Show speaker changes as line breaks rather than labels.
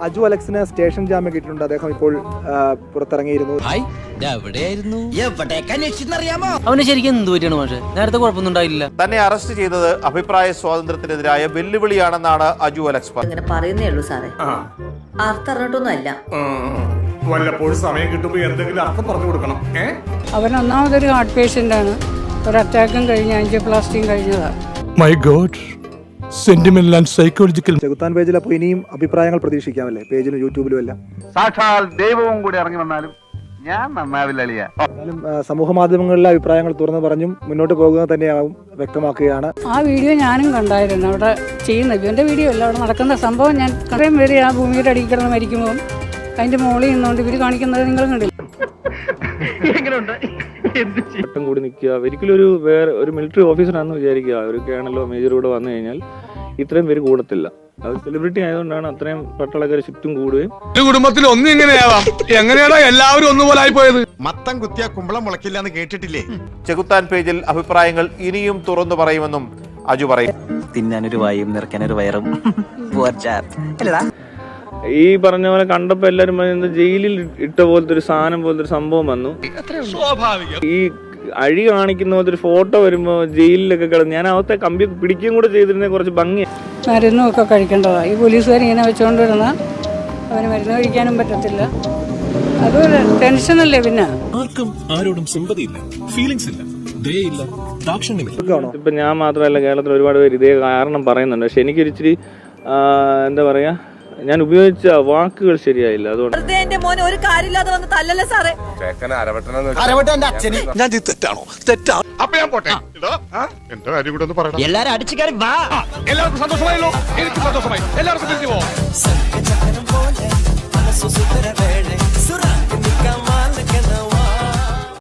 Aju അലക്സിന് station ജാമ്യം കിട്ടിയിട്ടുണ്ട്. അദ്ദേഹം ഇപ്പോൾ പുറത്തിറങ്ങിയിരുന്നു.
അവന് ശരിക്കും എന്ത് പറ്റിയാണ് പക്ഷേ നേരത്തെ കുഴപ്പമൊന്നും ഉണ്ടായില്ല
തന്നെ അറസ്റ്റ് ചെയ്തത് അഭിപ്രായ സ്വാതന്ത്ര്യത്തിനെതിരായ വെല്ലുവിളിയാണെന്നാണ് അജു അലക്സ്
ഇങ്ങനെ പറയുന്നേ ഉള്ളൂ സാറേ. അർത്ഥം അല്ല.
വല്ലപ്പോഴും സമയം കിട്ടുമ്പോ എന്തെങ്കിലും അർത്ഥം പറഞ്ഞു കൊടുക്കണം.
അവൻ ഒന്നാമതൊരു ഹാർട്ട് പേഷ്യന്റ് ആണ്. ഒരു അറ്റാക്കും കഴിഞ്ഞ് ആൻജിയോപ്ലാസ്റ്റിയും കഴിഞ്ഞതാണ്
my god sentimental and psychological
ചെകുത്താൻ പേജിൽ അപ്പോൾ ഇനിയും അഭിപ്രായങ്ങൾ പ്രതീക്ഷിക്കാമല്ലേ? പേജിലും യൂട്യൂബിലും എല്ലാം.
സാക്ഷാൽ ദൈവവും കൂടി ഇറങ്ങി വന്നാലും ഞാൻ നന്നാവില്ല അളിയ
എന്നാലും ആ, സമൂഹ മാധ്യമങ്ങളിലെ അഭിപ്രായങ്ങൾ തുറന്നു പറഞ്ഞും മുന്നോട്ട് പോകുക തന്നെയാവും വ്യക്തമാക്കുകയാണ്.
ആ വീഡിയോ ഞാനും കണ്ടായിരുന്നു. അവിടെ ചെയ്യുന്ന ഇവന്റെ വീഡിയോ അല്ല അവിടെ നടക്കുന്ന സംഭവം ഞാൻ കുറേ പേര് ആ ഭൂമിയുടെ അടിയിൽ കിടന്ന് മരിക്കുമ്പോൾ അതിന്റെ മുകളിൽ നിന്നുകൊണ്ട് ഇവർ കാണിക്കുന്നത് നിങ്ങൾ കണ്ടില്ല?
വട്ടം കൂടി നിൽക്കുക. ഒരിക്കലും ഒരു വേറെ ഒരു മിലിറ്ററി ഓഫീസറാണെന്ന് വിചാരിക്കുക. ഒരു കേണലോ മേജറോ കൂടെ വന്നു കഴിഞ്ഞാൽ ഇത്രയും പേര് കൂടത്തില്ല. അത് സെലിബ്രിറ്റി ആയതുകൊണ്ടാണ് അത്രയും പട്ടാളക്കാർ ചുറ്റും കൂടുകയും
ഒരു കുടുംബത്തിൽ ഒന്നും ഇങ്ങനെയാവാം. എങ്ങനെയാണോ എല്ലാവരും ഒന്നുപോലെ ആയി പോയത്
മത്തം കുത്തിയ കുമ്പളം മുളക്കില്ല എന്ന് കേട്ടിട്ടില്ലേ
ചെകുത്താൻ പേജിൽ അഭിപ്രായങ്ങൾ ഇനിയും തുറന്നു പറയുമെന്നും അജു പറയും.
തിന്നാനൊരു വായും നിറയ്ക്കാനൊരു വയറും. അല്ലടാ
ഈ പറഞ്ഞ പോലെ കണ്ടപ്പോ എല്ലാരും ജയിലിൽ ഇട്ട പോലത്തെ ഒരു സാധനം പോലത്തെ ഒരു സംഭവം വന്നു. ഈ അഴി കാണിക്കുന്ന പോലത്തെ ഒരു ഫോട്ടോ വരുമ്പോ ജയിലിലൊക്കെ കിടന്ന് ഞാൻ അവത്തെ കമ്പി പിടിക്കുകയും കൂടെ ചെയ്തിരുന്ന കുറച്ച് ഭംഗി
മരുന്നും ഒക്കെ കഴിക്കേണ്ടതാണ് ഈ പോലീസുകാർ ഇങ്ങനെ വെച്ചുകൊണ്ടിരുന്ന അവന് മരുന്ന് കഴിക്കാനും പറ്റത്തില്ല. അതൊരു ടെൻഷനല്ലേ പിന്നെ?
ആർക്കും ആരോടും സിമ്പതിയില്ല ഫീലിങ്സ് ഇല്ല. ദയയില്ല
ഇപ്പൊ ഞാൻ മാത്രമല്ല കേരളത്തിൽ ഒരുപാട് പേര് ഇതേ കാരണം പറയുന്നുണ്ട്. പക്ഷെ എനിക്കൊരിച്ചിരി എന്താ പറയാ ഞാൻ ഉപയോഗിച്ച വാക്കുകൾ ശരിയായില്ല അതുകൊണ്ട്.
ഒരു
ഞാൻ തെറ്റാണോ?
ഞാൻ പോട്ടെ. കൂടെ
വാ.
സന്തോഷമായല്ലോ. എനിക്ക് സന്തോഷമായി. എല്ലാവർക്കും